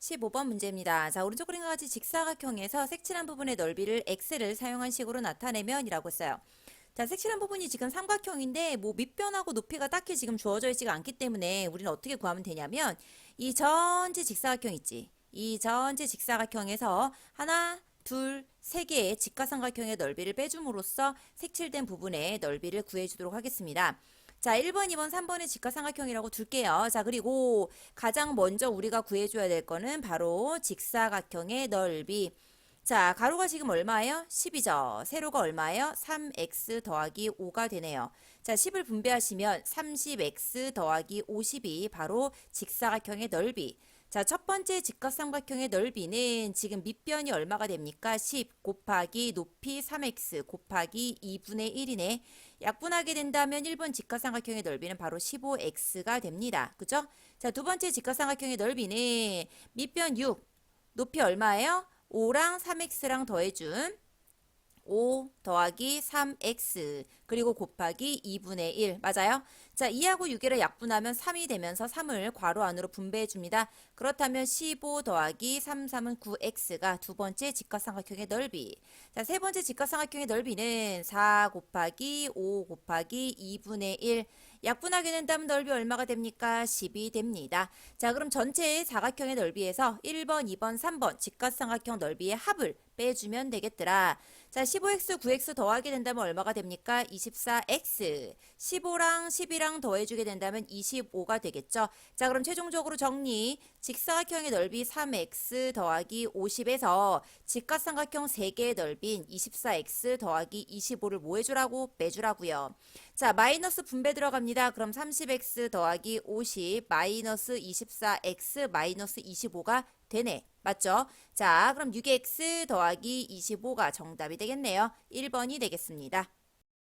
15번 문제입니다. 자, 오른쪽 그림과 같이 직사각형에서 색칠한 부분의 넓이를 x를 사용한 식으로 나타내면 이라고 써요. 자, 색칠한 부분이 지금 삼각형인데 뭐 밑변하고 높이가 딱히 지금 주어져 있지가 않기 때문에 우리는 어떻게 구하면 되냐면 이 전체 직사각형 있지. 이 전체 직사각형에서 하나, 둘, 세 개의 직가삼각형의 넓이를 빼줌으로써 색칠된 부분의 넓이를 구해주도록 하겠습니다. 자, 1번, 2번, 3번의 직가삼각형이라고 둘게요. 자, 그리고 가장 먼저 우리가 구해줘야 될 거는 바로 직사각형의 넓이. 자, 가로가 지금 얼마예요? 10이죠. 세로가 얼마예요? 3x 더하기 5가 되네요. 자, 10을 분배하시면 30x 더하기 50이 바로 직사각형의 넓이. 자, 첫 번째 직각삼각형의 넓이는 지금 밑변이 얼마가 됩니까? 10 곱하기 높이 3x 곱하기 2분의 1이네. 약분하게 된다면 1번 직각삼각형의 넓이는 바로 15x가 됩니다. 그죠? 자, 두 번째 직각삼각형의 넓이는 밑변 6, 높이 얼마예요? 5랑 3x랑 더해준 5 더하기 3x 그리고 곱하기 2분의 1 맞아요? 자 2하고 6이를 약분하면 3이 되면서 3을 괄호 안으로 분배해 줍니다. 그렇다면 15 더하기 3, 3은 9x가 두 번째 직각삼각형의 넓이 자세 번째 직각삼각형의 넓이는 4 곱하기 5 곱하기 2분의 1 약분하게 된다면 넓이 얼마가 됩니까? 10이 됩니다. 자 그럼 전체 사각형의 넓이에서 1번, 2번, 3번 직각삼각형 넓이의 합을 빼주면 되겠더라. 자, 15x, 9x 더하게 된다면 얼마가 됩니까? 24x. 15랑 10이랑 더해주게 된다면 25가 되겠죠. 자, 그럼 최종적으로 정리. 직사각형의 넓이 3x 더하기 50에서 직각삼각형 3개의 넓이인 24x 더하기 25를 뭐 해주라고? 빼주라고요. 자, 마이너스 분배 들어갑니다. 그럼 30x 더하기 50 마이너스 24x 마이너스 25가 되네. 맞죠? 자, 그럼 6x 더하기 25가 정답이 되겠네요. 1번이 되겠습니다.